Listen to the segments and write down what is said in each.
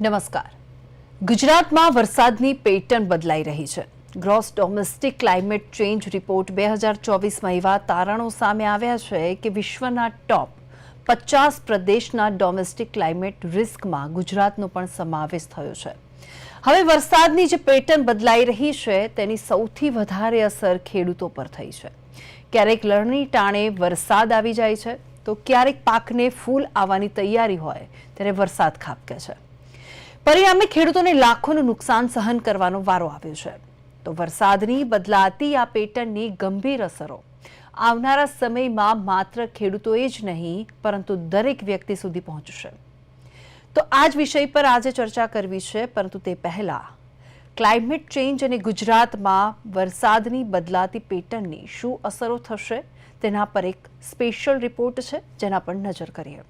નમસ્કાર. ગુજરાતમાં વરસાદની પેટર્ન બદલાઈ રહી છે. Gross domestic climate change report બે હજાર ચોવીસમાં એવા તારણો સામે આવ્યા છે કે વિશ્વના ટોપ પચાસ પ્રદેશના ડોમેસ્ટિક ક્લાઇમેટ રિસ્કમાં ગુજરાતનો પણ સમાવેશ થયો છે. હવે વરસાદની જે પેટર્ન બદલાઈ રહી છે તેની સૌથી વધારે અસર ખેડૂતો પર થઈ છે. ક્યારેક લણણી ટાણે વરસાદ આવી જાય છે, તો ક્યારેક પાકને ફૂલ આવવાની તૈયારી હોય, ત્યારે વરસાદ ખાબકે છે. પરિણામે ખેડૂતોને લાખોનું નુકસાન સહન કરવાનો વારો આવ્યો છે. તો વરસાદની બદલાતી આ પેટર્નની ગંભીર અસરો. આવનારા સમયમાં માત્ર ખેડૂતોએ જ નહીં, પરંતુ દરેક વ્યક્તિ સુધી પહોંચશે. તો આ જ વિષય પર આજે ચર્ચા કરવી છે, પરંતુ તે પહેલા ક્લાઇમેટ ચેન્જ અને ગુજરાતમાં વરસાદની બદલાતી પેટર્નની શું અસરો થશે, તેના પર એક સ્પેશિયલ રિપોર્ટ છે, જેના પર નજર કરીએ.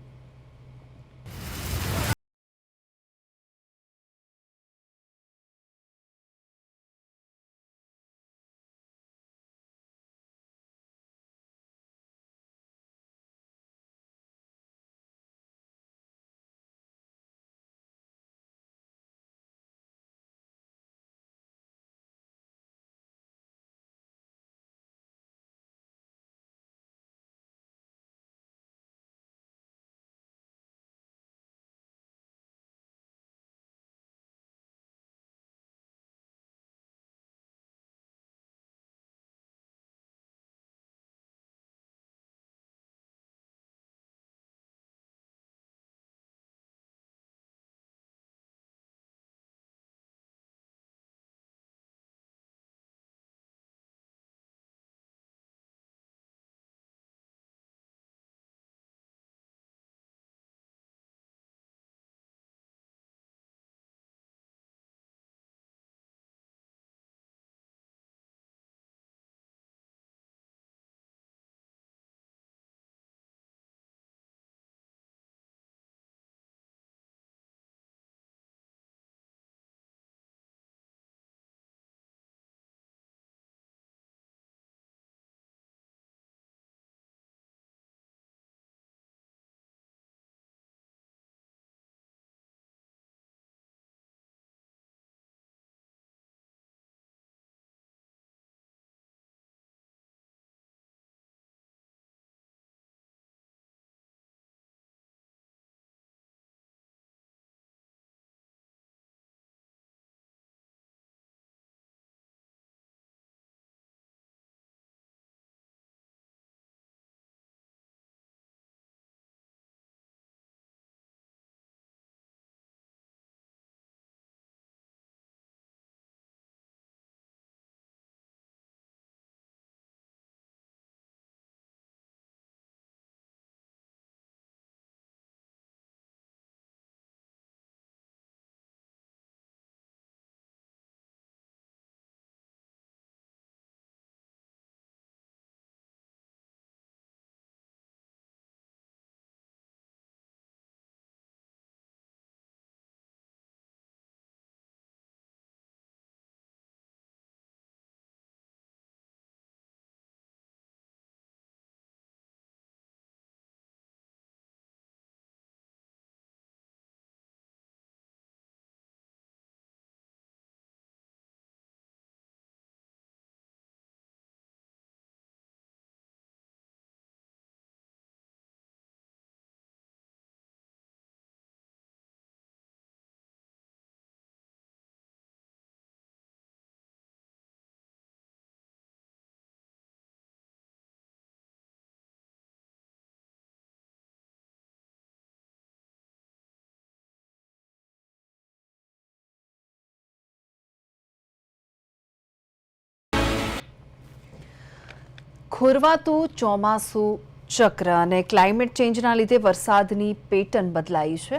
ખોરવાતું ચોમાસું ચક્ર અને ક્લાઇમેટ ચેન્જના લીધે વરસાદની પેટર્ન બદલાઈ છે.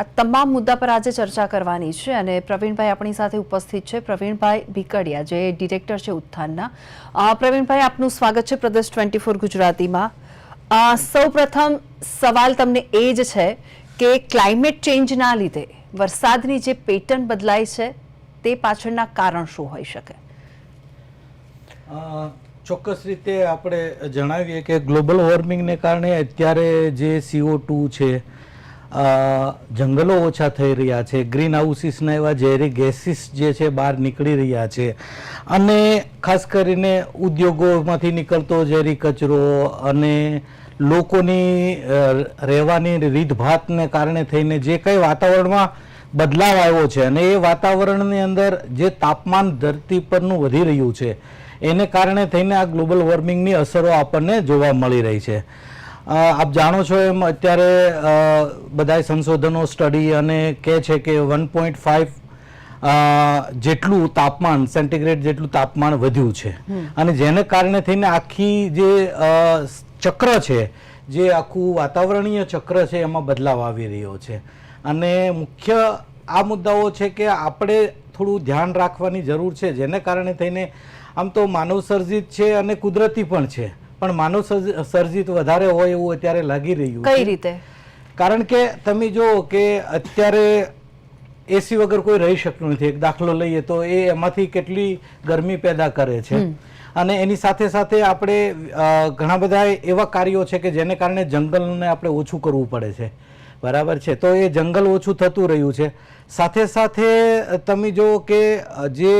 આ તમામ મુદ્દા પર આજે ચર્ચા કરવાની છે અને પ્રવીણભાઈ આપણી સાથે ઉપસ્થિત છે. પ્રવીણભાઈ ભીકડિયા, જે ડિરેક્ટર છે ઉત્થાનના. પ્રવીણભાઈ, આપનું સ્વાગત છે પ્રદેશ ટ્વેન્ટી ફોર ગુજરાતીમાં સૌ સવાલ તમને એ જ છે કે ક્લાઇમેટ ચેન્જના લીધે વરસાદની જે પેટર્ન બદલાઈ છે, તે પાછળના કારણ શું હોઈ શકે? ચોક્કસ રીતે આપણે જણાવીએ કે ગ્લોબલ વોર્મિંગને કારણે અત્યારે જે સીઓ ટુ છે જંગલો ઓછા થઈ રહ્યા છે ગ્રીન હાઉસીસના એવા ઝેરી ગેસીસ જે છે બહાર નીકળી રહ્યા છે અને ખાસ કરીને ઉદ્યોગોમાંથી નીકળતો ઝેરી કચરો અને લોકોની રહેવાની રીતભાતને કારણે થઈને જે કંઈ વાતાવરણમાં બદલાવ આવ્યો છે અને એ વાતાવરણની અંદર જે તાપમાન ધરતી પરનું વધી રહ્યું છે એને કારણે થઈને આ ગ્લોબલ વોર્મિંગની અસરો આપણને જોવા મળી રહી છે. આપ જાણો છો એમ અત્યારે બધા બધાય સંશોધનો સ્ટડી અને કહે છે કે વન પોઈન્ટ ફાઇવ જેટલું તાપમાન સેન્ટીગ્રેડ જેટલું તાપમાન વધ્યું છે. અને જેને કારણે થઈને આખી જે ચક્ર છે જે આખું વાતાવરણીય ચક્ર છે એમાં બદલાવ આવી રહ્યો છે. અને મુખ્ય આ મુદ્દાઓ છે કે આપણે થોડું ધ્યાન રાખવાની જરૂર છે જેને કારણે થઈને આમ તો માનવ સર્જિત છે અને કુદરતી પણ છે. પણ માનવ સર્જિત વધારે હોય એવું અત્યારે લાગી રહ્યું કઈ રીતે? કારણ કે તમે જુઓ કે અત્યારે એસી વગર કોઈ રહી શકતું નથી. એક દાખલો લઈએ તો એ એમાંથી કેટલી ગરમી પેદા કરે છે. અને એની સાથે સાથે આપણે ઘણા બધા એવા કાર્યો છે કે જેને કારણે જંગલને આપણે ઓછું કરવું પડે છે. બરાબર છે. તો એ જંગલ ઓછું થતું રહ્યું છે. સાથે સાથે તમે જુઓ કે જે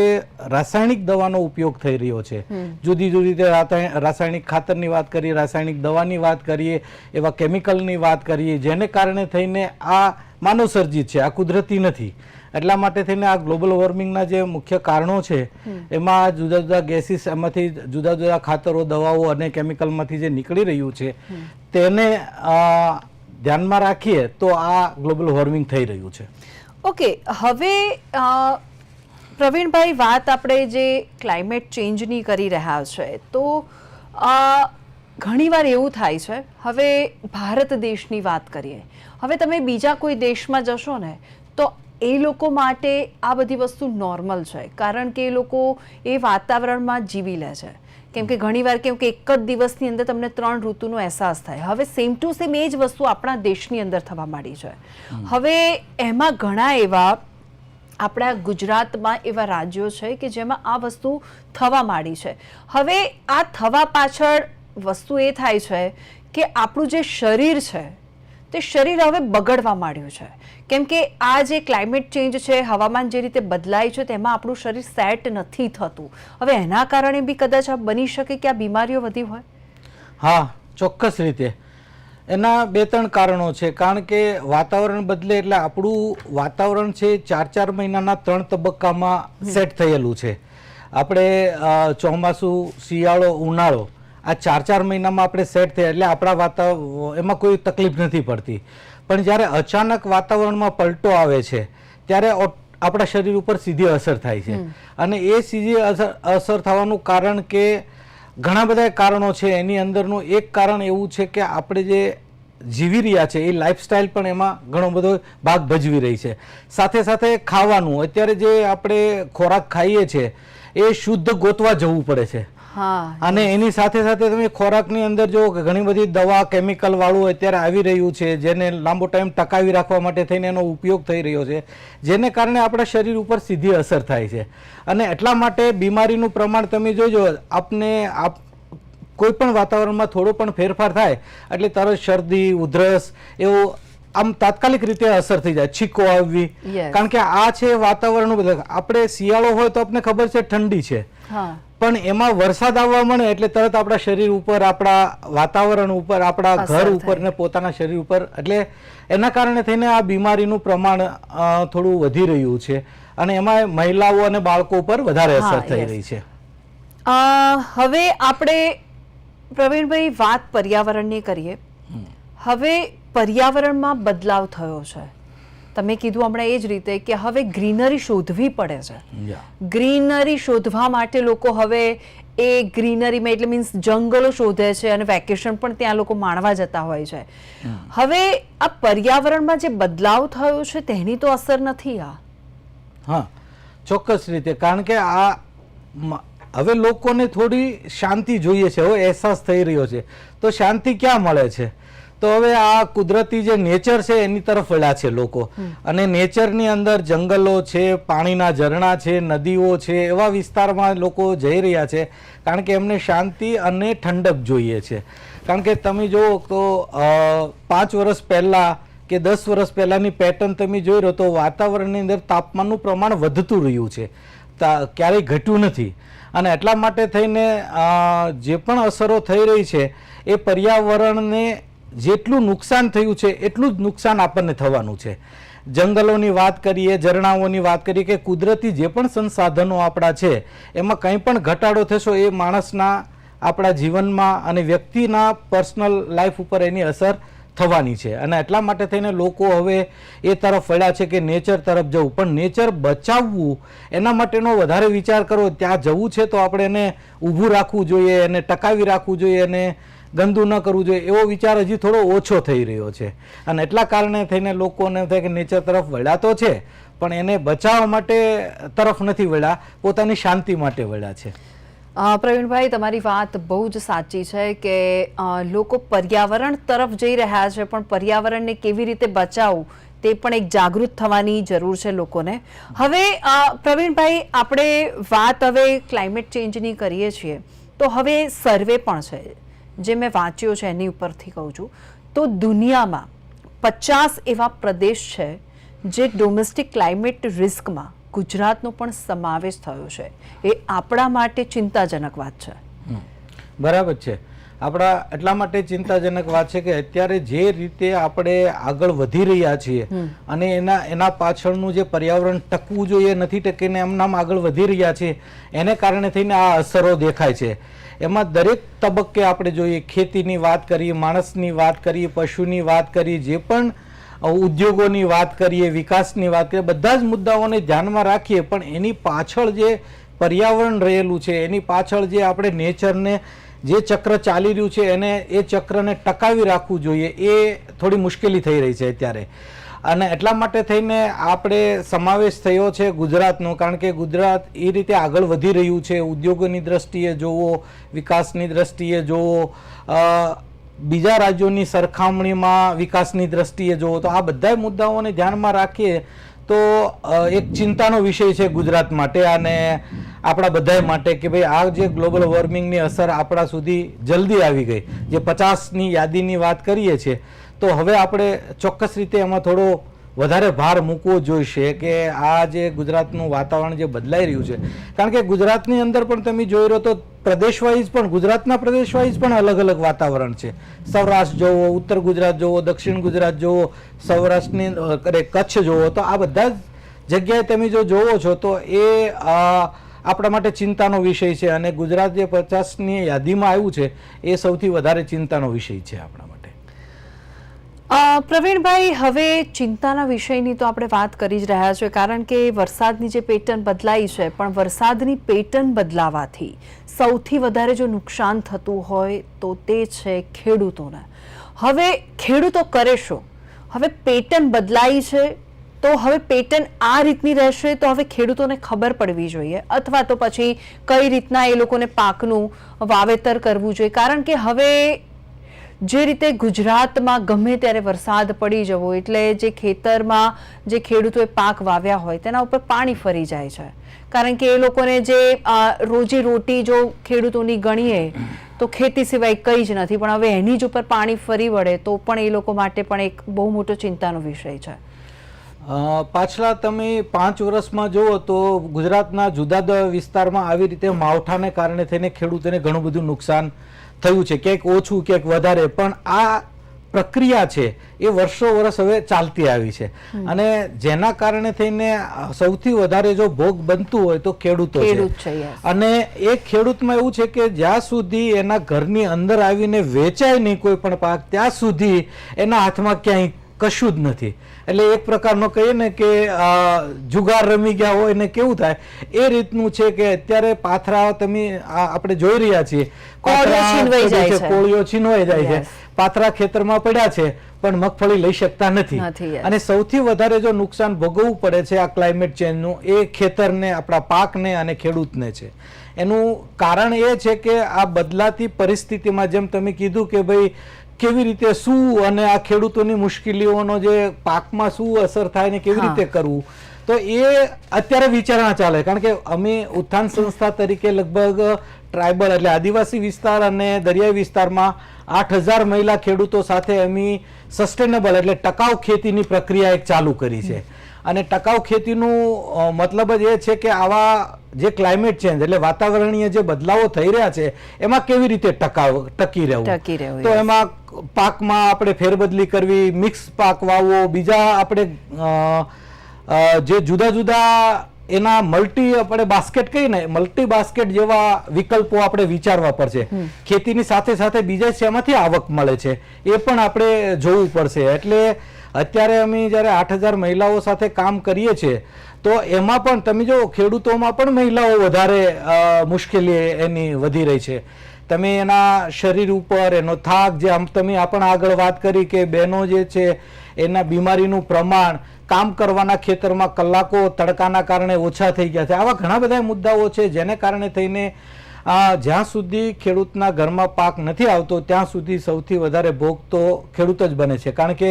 રાસાયણિક દવાનો ઉપયોગ થઈ રહ્યો છે જુદી જુદી રીતે રાસાયણિક ખાતરની વાત કરીએ રાસાયણિક દવાની વાત કરીએ એવા કેમિકલની વાત કરીએ જેને કારણે થઈને આ માનવસર્જિત છે આ કુદરતી નથી. એટલા માટે થઈને આ ગ્લોબલ વોર્મિંગના જે મુખ્ય કારણો છે એમાં જુદા જુદા ગેસીસ એમાંથી જુદા જુદા ખાતરો દવાઓ અને કેમિકલમાંથી જે નીકળી રહ્યું છે તેને ધ્યાનમાં રાખીએ તો આ ગ્લોબલ વોર્મિંગ થઈ રહ્યું છે. ઓકે હવે પ્રવીણભાઈ, વાત આપણે જે ક્લાઇમેટ ચેન્જની કરી રહ્યા છે, તો ઘણીવાર એવું થાય છે, હવે ભારત દેશની વાત કરીએ. હવે તમે બીજા કોઈ દેશમાં જશો ને, તો એ લોકો માટે આ બધી વસ્તુ નોર્મલ છે, કારણ કે એ લોકો એ વાતાવરણમાં જીવી લે છે. કેમ કે ઘણીવાર કેમ કે એક જ દિવસની અંદર તમને ત્રણ ઋતુનો અહેસાસ થાય. હવે સેમ ટુ સેમ એ જ વસ્તુ આપણા દેશની અંદર થવા માંડી છે. હવે એમાં ઘણા એવા આપણા ગુજરાતમાં એવા રાજ્યો છે કે જેમાં આ વસ્તુ થવા માંડી છે. હવે આ થવા પાછળ વસ્તુ એ થાય છે કે આપણું જે શરીર છે તે શરીર હવે બગડવા માંડ્યું છે. કેમ કે આ જે ક્લાઇમેટ ચેન્જ છે હવામાન જે રીતે બદલાય છે તેમાં આપણું શરીર સેટ નથી થતું. હવે એના કારણે બી કદાચ આ બની શકે કે આ બીમારીઓ વધી હોય? હા ચોક્કસ રીતે. એના બે ત્રણ કારણો છે. કારણ કે વાતાવરણ બદલે એટલે આપણું વાતાવરણ છે ચાર ચાર મહિનાના ત્રણ તબક્કામાં સેટ થયેલું છે. આપણે ચોમાસું શિયાળો ઉનાળો આ ચાર ચાર મહિનામાં આપણે સેટ થયા એટલે આપણા વાતાવરણ એમાં કોઈ તકલીફ નથી પડતી. પણ જ્યારે અચાનક વાતાવરણમાં પલટો આવે છે ત્યારે આપણા શરીર ઉપર સીધી અસર થાય છે. અને એ સીધી અસર અસર થવાનું કારણ કે ઘણા બધા કારણો છે. એની અંદરનું એક કારણ એવું છે કે આપણે જે જીવી રહ્યા છે એ લાઇફસ્ટાઈલ પણ એમાં ઘણો બધો ભાગ ભજવી રહી છે. સાથે સાથે ખાવાનું અત્યારે જે આપણે ખોરાક ખાઈએ છીએ એ શુદ્ધ ગોતવા જવું પડે છે. અને એની સાથે સાથે તમે ખોરાકની અંદર જો ઘણી બધી દવા કેમિકલ વાળું અત્યારે આવી રહ્યું છે જેને લાંબો ટાઈમ ટકાવી રાખવા માટે થઈને એનો ઉપયોગ થઈ રહ્યો છે જેને કારણે આપણા શરીર ઉપર સીધી અસર થાય છે. અને એટલા માટે બીમારીનું પ્રમાણ તમે જોજો આપને આપ કોઈ પણ વાતાવરણમાં થોડો પણ ફેરફાર થાય એટલે તરત શરદી ઉધરસ એવું આમ તાત્કાલિક રીતે અસર થઈ જાય છીકો આવવી. કારણ કે આ છે વાતાવરણ બધા આપણે શિયાળો હોય તો આપણે ખબર છે ઠંડી છે. પણ એમાં વરસાદ આવવા મળે એટલે તરત આપણા શરીર ઉપર આપણા વાતાવરણ ઉપર આપણા ઘર ઉપર ને પોતાના શરીર ઉપર. એટલે એના કારણે થઈને આ બીમારીનું પ્રમાણ થોડું વધી રહ્યું છે. અને એમાં મહિલાઓ અને બાળકો ઉપર વધારે અસર થઈ રહી છે. હવે આપણે પ્રવીણભાઈ વાત પર્યાવરણની કરીએ. હવે પર્યાવરણમાં બદલાવ થયો છે. તમે કીધું હમણાં એ જ રીતે કે હવે ગ્રીનરી શોધવી પડે છે. ગ્રીનરી શોધવા માટે લોકો હવે એ ગ્રીનરીમાં એટલે મીન્સ જંગલો શોધે છે અને વેકેશન પણ ત્યાં લોકો માણવા જતા હોય છે. હવે આ પર્યાવરણમાં જે બદલાવ થયો છે તેની તો અસર નથી આ. હા ચોક્કસ રીતે. કારણ કે આ હવે લોકોને થોડી શાંતિ જોઈએ છે. હવે અહેસાસ થઈ રહ્યો છે. તો શાંતિ ક્યાં મળે છે? તો હવે આ કુદરતી જે નેચર છે એની તરફ વળ્યા છે લોકો. અને નેચરની અંદર જંગલો છે પાણીના ઝરણા છે નદીઓ છે એવા વિસ્તારમાં લોકો જઈ રહ્યા છે કારણ કે એમને શાંતિ અને ઠંડક જોઈએ છે. કારણ કે તમે જુઓ તો પાંચ વર્ષ પહેલાં કે દસ વર્ષ પહેલાંની પેટર્ન તમે જોઈ રહ્યો તો વાતાવરણની અંદર તાપમાનનું પ્રમાણ વધતું રહ્યું છે. તા- ક્યારેય ઘટ્યું નથી. અને એટલા માટે થઈને જે પણ અસરો થઈ રહી છે એ પર્યાવરણને જેટલું નુકસાન થયું છે, એટલું જ નુકસાન આપણને થવાનું છે. જંગલોની વાત કરીએ, ઝરણાઓની વાત કરીએ કે કુદરતી જે પણ સંસાધનો આપણા છે, એમાં કંઈ પણ ઘટાડો થશો એ માણસના આપણા જીવનમાં અને વ્યક્તિના પર્સનલ લાઈફ ઉપર એની અસર થવાની છે. અને એટલા માટે થઈને લોકો હવે એ તરફ વળ્યા છે કે નેચર તરફ જવું. પણ નેચર બચાવવું, એના માટેનો વધારે વિચાર કરો. ત્યાં જવું છે તો આપણે એને ઊભું રાખવું જોઈએ, એને ટકાવી રાખવું જોઈએ, એને ગંદુ ન કરવું જોઈએ, એવો વિચાર હજી થોડો ઓછો થઈ રહ્યો છે. અને એટલા કારણે થઈને લોકોને થાય કે નેચર તરફ વળ્યા છે, પણ એને બચાવવા માટે તરફ નથી વળ્યા, પોતાની શાંતિ માટે વળ્યા છે. પ્રવીણભાઈ, તમારી વાત બહુ જ સાચી છે કે લોકો પર્યાવરણ તરફ જઈ રહ્યા છે, પણ પર્યાવરણને કેવી રીતે બચાવવું તે પણ એક જાગૃત થવાની જરૂર છે લોકોને. હવે પ્રવીણભાઈ, આપણે વાત હવે ક્લાઇમેટ ચેન્જની કરીએ છીએ. તો હવે સર્વે પણ છે. જે મેં વાંચ્યો છે એની ઉપરથી કહું છું, તો દુનિયામાં પચાસ એવા પ્રદેશ છે જે ડોમેસ્ટિક ક્લાઇમેટ રિસ્કમાં ગુજરાતનો પણ સમાવેશ થયો છે. એ આપણા માટે ચિંતાજનક વાત છે. બરાબર છે. આપણા એટલા માટે ચિંતાજનક વાત છે કે અત્યારે જે રીતે આપણે આગળ વધી રહ્યા છીએ અને એના એના પાછળનું જે પર્યાવરણ ટકવું જોઈએ નથી ટકીને એમનામ આગળ વધી રહ્યા છીએ એને કારણે થઈને આ અસરો દેખાય છે. એમાં દરેક તબક્કે આપણે જોઈએ ખેતીની વાત કરીએ માણસની વાત કરીએ પશુની વાત કરીએ જે પણ ઉદ્યોગોની વાત કરીએ વિકાસની વાત કરીએ બધા જ મુદ્દાઓને ધ્યાનમાં રાખીએ પણ એની પાછળ જે પર્યાવરણ રહેલું છે એની પાછળ જે આપણે નેચરને જે ચક્ર ચાલી રહ્યું છે એને એ ચક્રને ટકાવી રાખવું જોઈએ એ થોડી મુશ્કેલી થઈ રહી છે અત્યારે. અને એટલા માટે થઈને આપણે સમાવેશ થયો છે ગુજરાતનો, કારણ કે ગુજરાત એ રીતે આગળ વધી રહ્યું છે. ઉદ્યોગોની દ્રષ્ટિએ જોવો, વિકાસની દ્રષ્ટિએ જોવો બીજા રાજ્યોની સરખામણીમાં વિકાસની દ્રષ્ટિએ જોવો. તો આ બધા મુદ્દાઓને ધ્યાનમાં રાખીએ તો એક ચિંતાનો વિષય છે ગુજરાત માટે અને આપણા બધા માટે કે ભાઈ આ જે ગ્લોબલ વોર્મિંગની અસર આપણા સુધી જલ્દી આવી ગઈ. જે પચાસની યાદીની વાત કરીએ છીએ, તો હવે આપણે ચોક્કસ રીતે એમાં થોડો વધારે ભાર મૂકવો જોઈશે કે આ જે ગુજરાતનું વાતાવરણ જે બદલાઈ રહ્યું છે. કારણ કે ગુજરાતની અંદર પણ તમે જોઈ રહ્યો તો પ્રદેશ વાઇઝ પણ ગુજરાતના પ્રદેશ વાઇઝ પણ અલગ અલગ વાતાવરણ છે. સૌરાષ્ટ્ર જોવો ઉત્તર ગુજરાત જોવો દક્ષિણ ગુજરાત જોવો સૌરાષ્ટ્રની અરે, કચ્છ જોવો તો આ બધા જ જગ્યાએ તમે જો જોવો છો તો એ આપણા માટે ચિંતાનો વિષય છે અને ગુજરાત જે પચાસની યાદીમાં આવ્યું છે એ સૌથી વધારે ચિંતાનો વિષય છે આપણા માટે. પ્રવીણભાઈ, હવે ચિંતાના વિષયની તો આપણે વાત કરી જ રહ્યા છીએ, કારણ કે વરસાદની જે પેટર્ન બદલાઈ છે, પણ વરસાદની પેટર્ન બદલાવાથી સૌથી વધારે જો નુકસાન થતું હોય તો તે છે ખેડૂતોને. હવે ખેડૂતો કરે શું? હવે પેટર્ન બદલાઈ છે, તો હવે પેટર્ન આ રીતની રહેશે તો હવે ખેડૂતોને ખબર પડવી જોઈએ, અથવા તો પછી કઈ રીતના એ લોકોને પાકનું વાવેતર કરવું જોઈએ, કારણ કે હવે જે રીતે ગુજરાતમાં ગમે ત્યારે વરસાદ પડી જવો, એટલે જે ખેતરમાં જે ખેડૂતોએ પાક વાવ્યા હોય, તેના ઉપર પાણી ફરી જાય છે. કારણ કે એ લોકોને જે રોજી રોટી જો ખેડૂતોની ગણીએ, તો ખેતી સિવાય કંઈ જ નથી. પણ હવે એની જ ઉપર પાણી ફરી વળે, તો પણ એ લોકો માટે પણ એક બહુ મોટો ચિંતાનો વિષય છે. પાછલા તમે પાંચ વર્ષમાં જુઓ તો ગુજરાતના જુદા જુદા વિસ્તારમાં આવી રીતે માવઠાને કારણે થઈને ખેડૂતોને ઘણું બધું નુકસાન થયું છે. ક્યાંક ઓછું ક્યાંક વધારે પણ આ પ્રક્રિયા છે એ વર્ષો વર્ષ હવે ચાલતી આવી છે. અને જેના કારણે થઈને સૌથી વધારે જો ભોગ બનતું હોય તો ખેડૂતો છે. અને એ ખેડૂતમાં એવું છે કે જ્યાં સુધી એના ઘરની અંદર આવીને વેચાય નહીં કોઈ પણ પાક ત્યાં સુધી એના હાથમાં ક્યાંય કશું જ નથી. એટલે એક પ્રકારનો કહીએ ને કે જુગાર રમી ગયા હોય ને કેવું થાય એ રીતનું છે કે અત્યારે પાથરા તમે આપણે જોઈ રહ્યા છીએ કોળીઓ છીનવાઈ જાય છે. પાથરા ખેતરમાં પડ્યા છે પણ મગફળી લઈ શકતા નથી. નથી, અને સૌથી વધારે જો નુકસાન ભોગવવું પડે છે આ ક્લાઇમેટ ચેન્જનું એ ખેતરને આપણા પાકને અને ખેડૂતને છે. એનું કારણ એ છે કે આ બદલાતી પરિસ્થિતિમાં જેમ તમે કીધું કે ભાઈ કેવી રીતે શું અને આ ખેડૂતોની મુશ્કેલીઓનો જે પાકમાં શું અસર થાય ને કેવી રીતે કરવું? તો એ અત્યારે વિચારણા ચાલે. કારણ કે અમે ઉત્થાન સંસ્થા તરીકે લગભગ ટ્રાઇબલ એટલે આદિવાસી વિસ્તાર અને દરિયાઈ વિસ્તારમાં આઠ હજાર મહિલા ખેડૂતો સાથે અમે સસ્ટેનેબલ એટલે ટકાઉ ખેતીની પ્રક્રિયા એક ચાલુ કરી છે. અને ટકાઉ ખેતીનું મતલબ જ એ છે કે આવા જે ક્લાઇમેટ ચેન્જ એટલે વાતાવરણીય જે બદલાવો થઈ રહ્યા છે એમાં કેવી રીતે ટકાવ ટકી રહેવું? તો એમાં પાકમાં આપણે ફેરબદલી કરવી મિક્સ પાક વાવવો બીજા આપણે જે જુદા જુદા એના મલ્ટી આપણે બાસ્કેટ કહીએ ને મલ્ટી બાસ્કેટ જેવા વિકલ્પો આપણે વિચારવા પડશે. ખેતીની સાથે સાથે બીજા શેમાંથી આવક મળે છે એ પણ આપણે જોવું પડશે. એટલે અત્યારે અમે જ્યારે આઠ હજાર મહિલાઓ સાથે કામ કરીએ છીએ તો એમાં પણ તમે જો ખેડૂતોમાં પણ મહિલાઓ વધારે મુશ્કેલી એની વધી રહી છે. તમે એના શરીર ઉપર, એનો થાક જે તમે આપણ આગળ વાત કરી કે બહેનો જે છે, એના બીમારીનું પ્રમાણ કામ કરવાના ખેતરમાં કલાકો તડકાના કારણે ઓછા થઈ ગયા છે. આવા ઘણા બધા મુદ્દાઓ છે જેને કારણે થઈને જ્યાં સુધી ખેડૂતના ઘરમાં પાક નથી આવતો, ત્યાં સુધી સૌથી વધારે ભોગ તો ખેડૂત જ બને છે. કારણ કે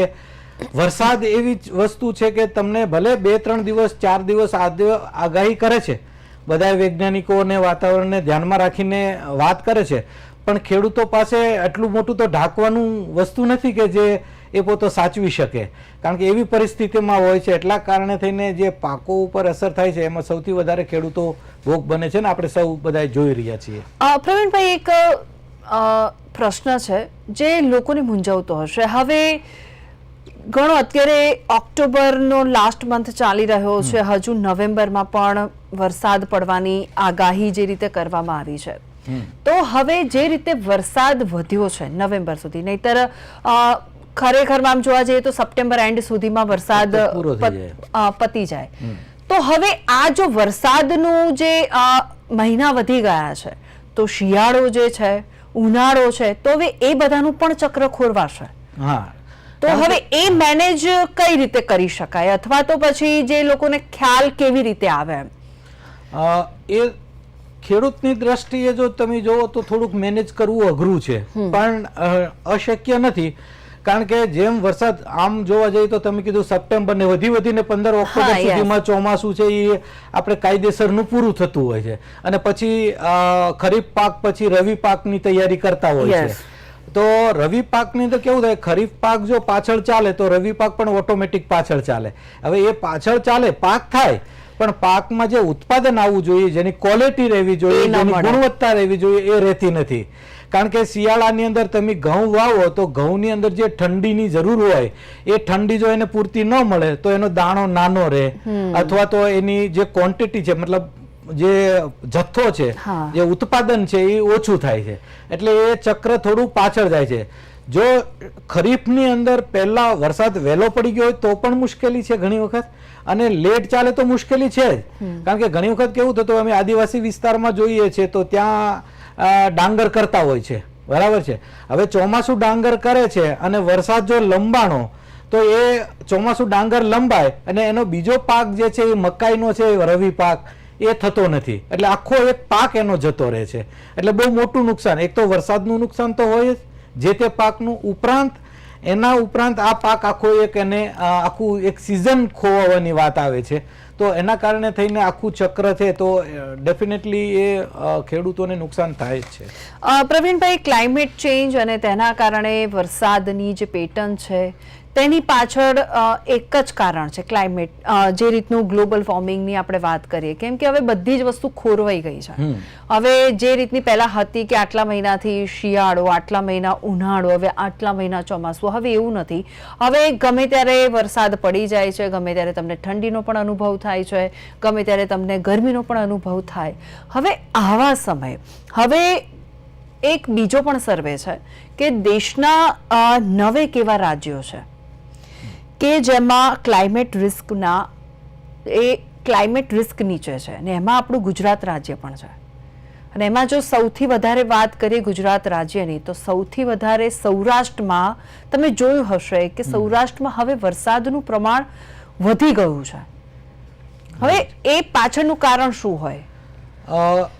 વરસાદ એવી વસ્તુ છે કે તમને ભલે બે, ત્રણ દિવસ, ચાર દિવસ આગાહી કરે છે બધા વૈજ્ઞાનિકો અને વાતાવરણને ધ્યાનમાં રાખીને વાત કરે છે, પણ ખેડૂતો પાસે આટલું મોટું તો ઢાંકવાનું વસ્તુ નથી કે જે એ પોતે સાચવી શકે. કારણ કે એવી પરિસ્થિતિમાં હોય છે, એટલા કારણે થઈને જે પાકો ઉપર અસર થાય છે, એમાં સૌથી વધારે ખેડૂતો ભોગ બને છે ને આપણે સૌ બધા જોઈ રહ્યા છીએ. પ્રવીણભાઈ, એક પ્રશ્ન છે જે લોકોને મૂંઝવતો હશે. હવે ઘણો અત્યારે ઓક્ટોબરનો લાસ્ટ મંથ ચાલી રહ્યો છે. હજુ નવેમ્બરમાં પણ વરસાદ પડવાની આગાહી જે રીતે કરવામાં આવી છે. તો હવે જે રીતે વરસાદ વધ્યો છે નવેમ્બર સુધી નહીતર ખરેખરમાં આમ જોવા જઈએ તો સપ્ટેમ્બર એન્ડ સુધીમાં વરસાદ પતી જાય. તો હવે આ જો વરસાદનું જે મહિના વધી ગયા છે તો શિયાળો જે છે ઉનાળો છે તો હવે એ બધાનું પણ ચક્ર ખોરવાશે. હા. તો હવે એ મેનેજ કઈ રીતે કરી શકાય? અથવા તો પછી જે લોકોને ખ્યાલ કેવી રીતે આવે એ ખેડૂતની દ્રષ્ટિએ જો તમે જોવો તો થોડુંક મેનેજ કરવું અઘરું છે. પણ અશક્ય નથી. કારણ કે જેમ વરસાદ આમ જોવા જઈએ તો તમે કીધું સપ્ટેમ્બર ને વધી વધીને પંદર ઓક્ટોબર સુધીમાં ચોમાસું છે એ આપણે કાયદેસરનું પૂરું થતું હોય છે. અને પછી ખરીફ પાક પછી રવિ પાકની તૈયારી કરતા હોય છે. તો રવિ પાકની તો કેવું થાય? ખરીફ પાક જો પાછળ ચાલે તો રવિ પાક પણ ઓટોમેટિક પાછળ ચાલે. હવે એ પાછળ ચાલે પાક થાય પણ પાકમાં જે ઉત્પાદન આવવું જોઈએ જેની ક્વોલિટી રહેવી જોઈએ જેની ગુણવત્તા રહેવી જોઈએ એ રહેતી નથી. કારણ કે શિયાળાની અંદર તમે ઘઉં વાવો તો ઘઉંની અંદર જે ઠંડીની જરૂર હોય એ ઠંડી જો એને પૂરતી ન મળે તો એનો દાણો નાનો રહે. અથવા તો એની જે ક્વોન્ટિટી છે મતલબ જે જથ્થો છે જે ઉત્પાદન છે એ ઓછું થાય છે. એટલે એ ચક્ર થોડું પાછળ જાય છે. જો ખરીફની અંદર પહેલા વરસાદ વહેલો પડી ગયો હોય તો પણ મુશ્કેલી છે ઘણી વખત. અને લેટ ચાલે તો મુશ્કેલી છે જ. કારણ કે ઘણી વખત કેવું થતું અમે આદિવાસી વિસ્તારમાં જોઈએ છે તો ત્યાં ડાંગર કરતા હોય છે. બરાબર છે? હવે ચોમાસું ડાંગર કરે છે અને વરસાદ જો લંબાણો તો એ ચોમાસું ડાંગર લંબાય અને એનો બીજો પાક જે છે એ મકાઈનો છે રવિ પાક. એ થતો નથી. એટલે આખો એક પાક એનો જતો રહે છે. એટલે બહુ મોટું નુકસાન. એક તો વરસાદનું નુકસાન તો હોય જ. જે તે પાકનું ઉપરાંત, એના ઉપરાંત આ પાક આખો એક એને આખું એક સિઝન ખોવાની વાત આવે છે. તો એના કારણે થઈને આખું ચક્ર છે તો ડેફિનેટલી એ ખેડૂતોને નુકસાન થાય જ છે. પ્રવીણભાઈ ક્લાઇમેટ ચેન્જ અને તેના કારણે વરસાદની જે પેટર્ન છે તેની પાછળ એક જ કારણ છે ક્લાઇમેટ જે રીતનું ગ્લોબલ વોર્મિંગની આપણે વાત કરીએ. કેમ કે હવે બધી જ વસ્તુ ખોરવાઈ ગઈ છે. હવે જે રીતની પહેલા હતી કે આટલા મહિનાથી શિયાળો આટલા મહિના ઉનાળો હવે આટલા મહિના ચોમાસું હવે એવું નથી. હવે ગમે ત્યારે વરસાદ પડી જાય છે ગમે ત્યારે તમને ઠંડીનો પણ અનુભવ થાય છે ગમે ત્યારે તમને ગરમીનો પણ અનુભવ થાય. હવે આવા સમયે હવે એક બીજો પણ સર્વે છે કે દેશના નવે કેવા રાજ્યો છે? કે જેમાં ક્લાઇમેટ રિસ્કના એ ક્લાઇમેટ રિસ્ક નીચે છે અને એમાં આપણું ગુજરાત રાજ્ય પણ છે. અને એમાં જો સૌથી વધારે વાત કરીએ ગુજરાત રાજ્યની તો સૌથી વધારે સૌરાષ્ટ્રમાં તમે જોયું હશે કે સૌરાષ્ટ્રમાં હવે વરસાદનું પ્રમાણ વધી ગયું છે. હવે એ પાછળનું કારણ શું હોય?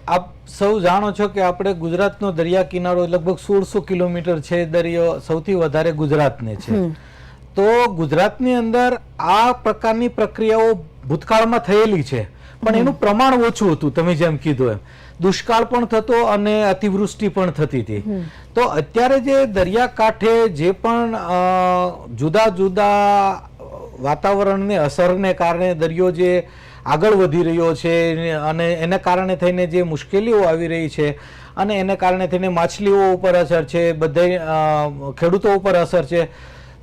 આપ સૌ જાણો છો કે આપણે ગુજરાતનો દરિયા કિનારો લગભગ સોળસો કિલોમીટર છે દરિયો સૌથી વધારે ગુજરાતને છે. તો ગુજરાતની અંદર આ પ્રકારની પ્રક્રિયાઓ ભૂતકાળમાં થયેલી છે. પણ એનું પ્રમાણ ઓછું હતું તમે જેમ કીધું એમ. દુષ્કાળ પણ થતો અને અતિવૃષ્ટિ પણ થતી હતી. તો અત્યારે જે દરિયાકાંઠે જે પણ જુદા જુદા વાતાવરણની અસરને કારણે દરિયો જે આગળ વધી રહ્યો છે અને એને કારણે થઈને જે મુશ્કેલીઓ આવી રહી છે અને એને કારણે થઈને માછલીઓ ઉપર અસર છે બધે ખેડૂતો ઉપર અસર છે.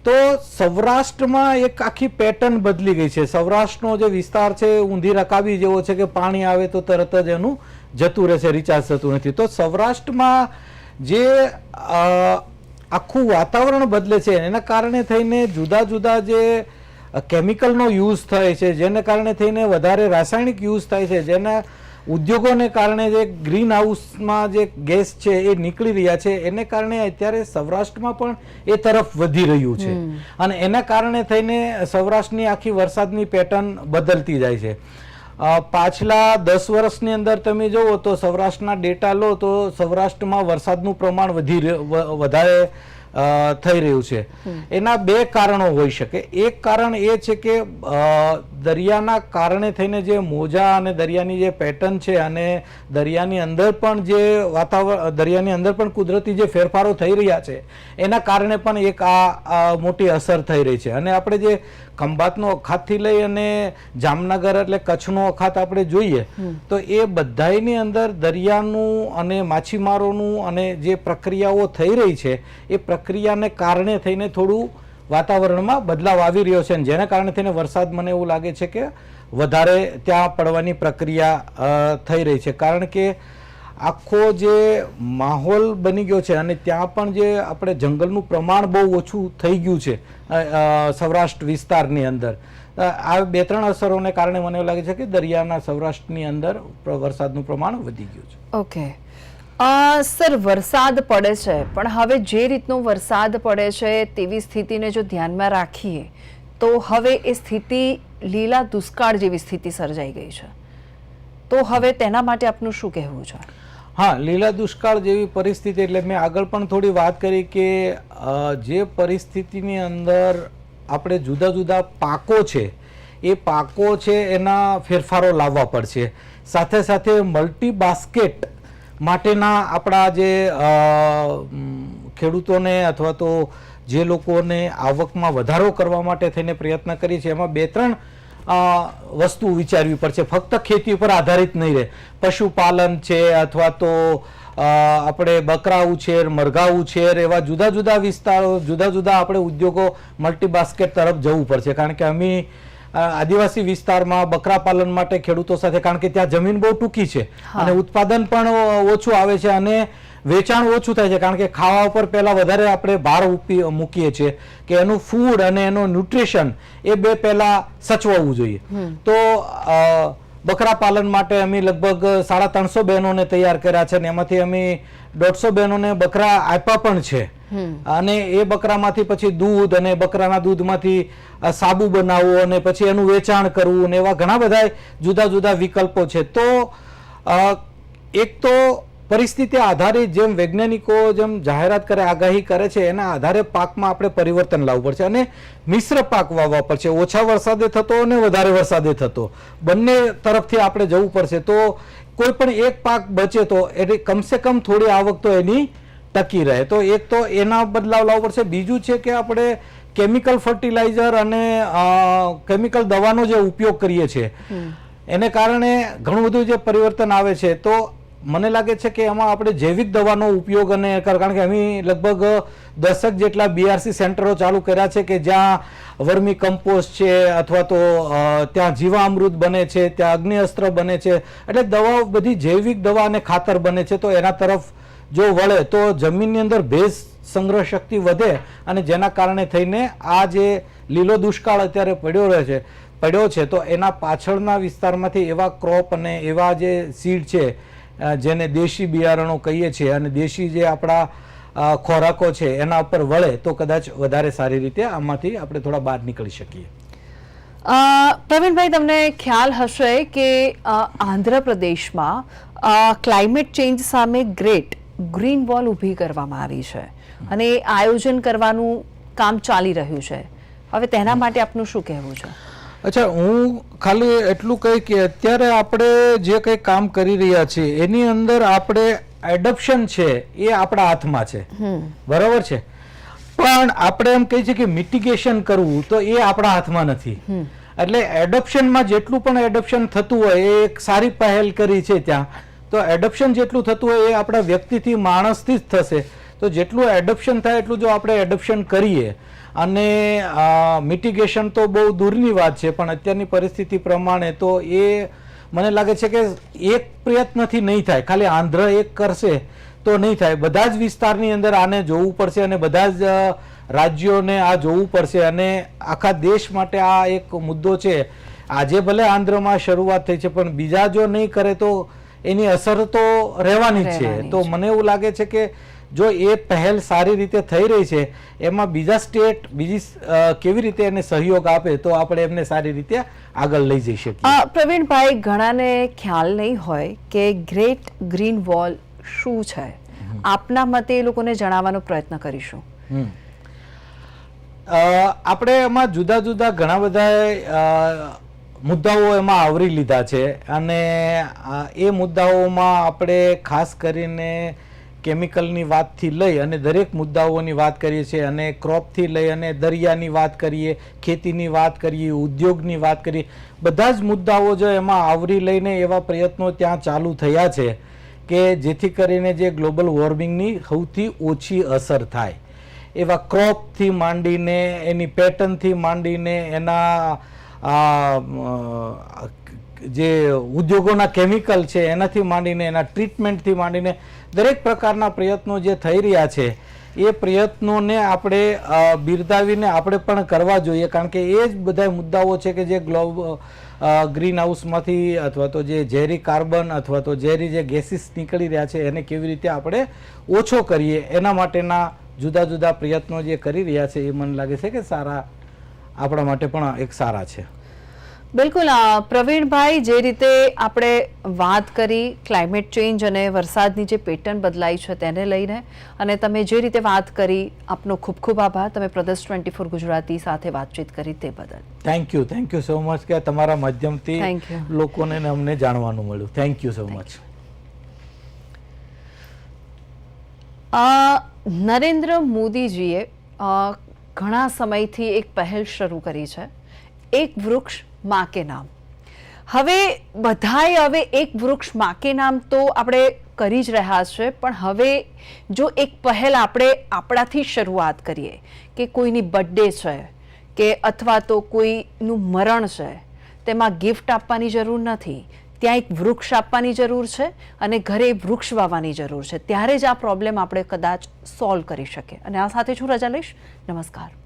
તો સૌરાષ્ટ્રમાં એક આખી પેટર્ન બદલી ગઈ છે. સૌરાષ્ટ્રનો જે વિસ્તાર છે, ઊંધી રકાબી જેવો છે કે પાણી આવે તો તરત જ એનું જતું રહેશે રિચાર્જ થતું નથી. તો સૌરાષ્ટ્રમાં જે આખું વાતાવરણ બદલે છે, એના કારણે થઈને જુદા જુદા જે કેમિકલનો યુઝ થાય છે, જેને કારણે થઈને વધારે રાસાયણિક યુઝ થાય છે, જેના ઉદ્યોગોને કારણે જે ગ્રીન હાઉસમાં જે ગેસ છે એ નીકળી રહ્યા છે એને કારણે અત્યારે સૌરાષ્ટ્રમાં પણ એ તરફ વધી રહ્યું છે. અને એના કારણે થઈને સૌરાષ્ટ્રની આખી વરસાદની પેટર્ન બદલતી જાય છે. પાછલા દસ વર્ષની અંદર તમે જુઓ તો સૌરાષ્ટ્રના ડેટા લો તો સૌરાષ્ટ્રમાં વરસાદનું પ્રમાણ વધી વધારે થઈ રહ્યું છે. એના બે કારણો હોઈ શકે. એક કારણ એ છે કે દરિયાના કારણે થઈને જે મોજા અને દરિયાની જે પેટર્ન છે અને દરિયાની અંદર પણ જે વાતાવરણ દરિયાની અંદર પણ કુદરતી જે ફેરફારો થઈ રહ્યા છે એના કારણે પણ એક આ મોટી અસર થઈ રહી છે. અને આપણે જે ખંભાતનો અખાતથી લઈ અને જામનગર એટલે કચ્છનો અખાત આપણે જોઈએ તો એ બધાયની અંદર દરિયાનું અને માછીમારોનું અને જે પ્રક્રિયાઓ થઈ રહી છે એ પ્રક્રિયાને કારણે થઈને થોડું વાતાવરણમાં બદલાવ આવી રહ્યો છે. અને જેના કારણે થઈને વરસાદ મને એવું લાગે છે કે વધારે ત્યાં પડવાની પ્રક્રિયા થઈ રહી છે. કારણ કે આખો જે માહોલ બની ગયો છે અને ત્યાં પણ જે આપણે જંગલનું પ્રમાણ બહુ ઓછું થઈ ગયું છે સૌરાષ્ટ્ર વિસ્તારની અંદર. આ બે ત્રણ અસરોને કારણે મને એવું લાગે છે કે દરિયાના સૌરાષ્ટ્રની અંદર વરસાદનું પ્રમાણ વધી ગયું છે. ઓકે. સર, વરસાદ પડે છે, પણ હવે જે રીતનો વરસાદ પડે છે તેવી સ્થિતિને જો ધ્યાનમાં રાખીએ, તો હવે એ સ્થિતિ લીલા દુષ્કાળ જેવી સ્થિતિ સર્જાઈ ગઈ છે. તો હવે તેના માટે આપનું શું કહેવું છે? હા, લીલા દુષ્કાળ જેવી પરિસ્થિતિ, એટલે મેં આગળ પણ થોડી વાત કરી કે જે પરિસ્થિતિની અંદર આપણે જુદા જુદા પાકો છે, એ પાકો છે એના ફેરફારો લાવવા પડશે. સાથે સાથે મલ્ટી બાસ્કેટ માટેના આપણા જે ખેડૂતોને અથવા તો જે લોકોને આવકમાં વધારો કરવા માટે થઈને પ્રયત્ન કરી છે, એમાં બે ત્રણ વસ્તુ વિચારવી પડશે. ફક્ત ખેતી ઉપર આધારિત નહીં રહે. પશુપાલન છે અથવા તો આપણે બકરા ઉછેર મરઘા ઉછેર એવા જુદા જુદા વિસ્તારો જુદા જુદા આપણે ઉદ્યોગો મલ્ટી બાસ્કેટ તરફ જવું પડશે. કારણ કે અમે આદિવાસી વિસ્તારમાં બકરા પાલન માટે ખેડૂતો સાથે કારણ કે ત્યાં જમીન બહુ ટૂંકી છે. અને ઉત્પાદન પણ ઓછું આવે છે અને વેચાણ ઓછું થાય છે કારણ કે ખાવા ઉપર પહેલા વધારે આપણે ભાર મૂકીએ છીએ કે એનું ફૂડ અને એનું ન્યુટ્રિશન એ બે પહેલાં સચવવું જોઈએ. તો બકરા પાલન માટે અમે લગભગ સાડા ત્રણસો બહેનોને તૈયાર કર્યા છે અને એમાંથી અમે દોઢસો બહેનોને બકરા આપ્યા પણ છે. અને એ બકરામાંથી પછી દૂધ અને બકરાના દૂધમાંથી સાબુ બનાવવું અને પછી એનું વેચાણ કરવું ને એવા ઘણા બધા જુદા જુદા વિકલ્પો છે. તો એક તો પરિસ્થિતિ આધારિત જેમ વૈજ્ઞાનિકો જેમ જાહેરાત કરે આગાહી કરે છે એના આધારે પાકમાં આપણે પરિવર્તન લાવવું પડશે અને મિશ્ર પાક વાવવા પડશે. ઓછા વરસાદે થતો અને વધારે વરસાદે થતો. બંને તરફથી આપણે જવું પડશે. તો કોઈ પણ એક પાક બચે તો એટલે કમસે કમ થોડી આવક તો એની ટકી રહે. તો એક તો એના બદલાવ લાવવો પડશે. બીજું છે કે આપણે કેમિકલ ફર્ટિલાઇઝર અને કેમિકલ દવાનો જે ઉપયોગ કરીએ છીએ એને કારણે ઘણું બધું જે પરિવર્તન આવે છે તો મને લાગે છે કે એમાં આપણે જૈવિક દવાનો ઉપયોગ અને કર- કારણ કે અમે લગભગ દશક જેટલા બીઆરસી સેન્ટરો ચાલુ કર્યા છે કે જ્યાં વર્મી કમ્પોસ્ટ છે અથવા તો ત્યાં જીવામૃત બને છે, ત્યાં અગ્નિ અસ્ત્ર બને છે. એટલે દવાઓ બધી જૈવિક દવા અને ખાતર બને છે. તો એના તરફ જો વળે તો જમીનની અંદર ભેજ સંગ્રહ શક્તિ વધે અને જેના કારણે થઈને આ જે લીલો દુષ્કાળ અત્યારે પડ્યો રહે છે, પડ્યો છે, તો એના પાછળના વિસ્તારમાંથી એવા ક્રોપ અને એવા જે સીડ છે જેને દેશી બિયારણો કહીએ છીએ અને દેશી જે આપણા ખોરાકો છે એના ઉપર વળે તો કદાચ વધારે સારી રીતે આમાંથી આપણે થોડા બહાર નીકળી શકીએ. પ્રવીણભાઈ તમને ખ્યાલ હશે કે આંધ્રપ્રદેશમાં ક્લાઇમેટ ચેન્જ સામે ગ્રેટ ગ્રીન વોલ ઊભી કરવામાં આવી છે. અને આયોજન કરવાનું કામ ચાલી રહ્યું છે. હવે તેના માટે આપનું શું કહેવું છે? અચ્છા હું ખાલી એટલું કહી કે અત્યારે આપણે જે કંઈ કામ કરી રહ્યા છીએ એની અંદર આપણે એડપ્શન છે એ આપણા હાથમાં છે. બરાબર છે? પણ આપણે એમ કહીએ છીએ કે મિટિગેશન કરવું તો એ આપણા હાથમાં નથી. એટલે એડપ્શનમાં જેટલું પણ એડપ્શન થતું હોય એ એક સારી પહેલ કરી છે ત્યાં. તો એડપ્શન જેટલું થતું હોય એ આપણા વ્યક્તિથી માણસથી જ થશે. તો જેટલું એડપ્શન થાય એટલું જો આપણે એડપ્શન કરીએ અને મિટિગેશન તો બહુ દૂરની વાત છે પણ અત્યારની પરિસ્થિતિ પ્રમાણે તો એ મને લાગે છે કે એક પ્રયત્નથી નહીં થાય. ખાલી આંધ્ર એક કરશે તો નહીં થાય. બધા જ વિસ્તારની અંદર આને જોવું પડશે અને બધા જ રાજ્યોને આ જોવું પડશે. અને આખા દેશ માટે આ એક મુદ્દો છે. આજે ભલે આંધ્રમાં શરૂઆત થઈ છે પણ બીજા જો નહીં કરે તો એની અસર તો રહેવાની જ છે. તો મને એવું લાગે છે કે જો એ પહેલ સારી રીતે થઈ રહી છે એમાં બીજા સ્ટેટ બીજી કેવી રીતે એને સહયોગ આપે તો આપણે એમને સારી રીતે આગળ લઈ જઈ શકીએ. પ્રવીણભાઈ ઘણાને ખ્યાલ નહીં હોય કે ગ્રેટ ગ્રીન વોલ શું છે? આપના મતે એ લોકોને જણાવવાનો પ્રયત્ન કરીશું. આપણે એમાં જુદા જુદા ઘણા બધા મુદ્દાઓ એમાં આવરી લીધા છે અને એ મુદ્દાઓમાં આપણે ખાસ કરીને કેમિકલની વાતથી લઈ અને દરેક મુદ્દાઓની વાત કરીએ છીએ અને ક્રોપથી લઈ અને દરિયાની વાત કરીએ, ખેતીની વાત કરીએ, ઉદ્યોગની વાત કરીએ, બધા જ મુદ્દાઓ જો એમાં આવરી લઈને એવા પ્રયત્નો ત્યાં ચાલુ થયા છે કે જેથી કરીને જે ગ્લોબલ વોર્મિંગની સૌથી ઓછી અસર થાય. એવા ક્રોપથી માંડીને, એની પેટર્નથી માંડીને એના જે ઉદ્યોગોના કેમિકલ છે, એનાથી માંડીને, એના ટ્રીટમેન્ટથી માંડીને દરેક પ્રકારના પ્રયત્નો જે થઈ રહ્યા છે, એ પ્રયત્નોને આપણે બિરદાવીને આપણે પણ કરવા જોઈએ. કારણ કે એ જ બધા મુદ્દાઓ છે કે જે ગ્લોબ ગ્રીન હાઉસમાંથી અથવા તો જે ઝેરી કાર્બન અથવા તો ઝેરી જે ગેસીસ નીકળી રહ્યા છે, એને કેવી રીતે આપણે ઓછો કરીએ, એના માટેના જુદા જુદા પ્રયત્નો જે કરી રહ્યા છે, એ મને લાગે છે કે સારા આપણા માટે પણ એક સારા છે. બિલકુલ પ્રવીણભાઈ જે રીતે આપણે વાત કરી ક્લાઇમેટ ચેન્જ અને વરસાદની જે પેટર્ન બદલાઈ છે તેને લઈને અને તમે જે રીતે વાત કરી આપનો ખૂબ ખૂબ આભાર. તમે પ્રદેશ ટ્વેન્ટી ફોર ગુજરાતી સાથે વાતચીત કરી તે બદલ. Thank you thank you so much કે તમારા માધ્યમથી લોકોને અમને જાણવાનું મળ્યું. Thank you so much Narendra મોદીજીએ ઘણા સમયથી એક પહેલ શરૂ કરી છે. એક વૃક્ષ માં કે નામ. હવે બધાએ હવે એક વૃક્ષમાં કે નામ તો આપણે કરી જ રહ્યા છે, પણ હવે જો એક પહેલ આપણે આપણાથી શરૂઆત કરીએ કે કોઈની બર્થડે છે, કે અથવા તો કોઈનું મરણ છે, તેમાં ગિફ્ટ આપવાની જરૂર નથી. ત્યાં એક વૃક્ષ આપવાની જરૂર છે અને ઘરે વૃક્ષ વાવવાની જરૂર છે. ત્યારે જ આ પ્રોબ્લેમ આપણે કદાચ સોલ્વ કરી શકીએ. અને આ સાથે છું રજા લઈશ. નમસ્કાર.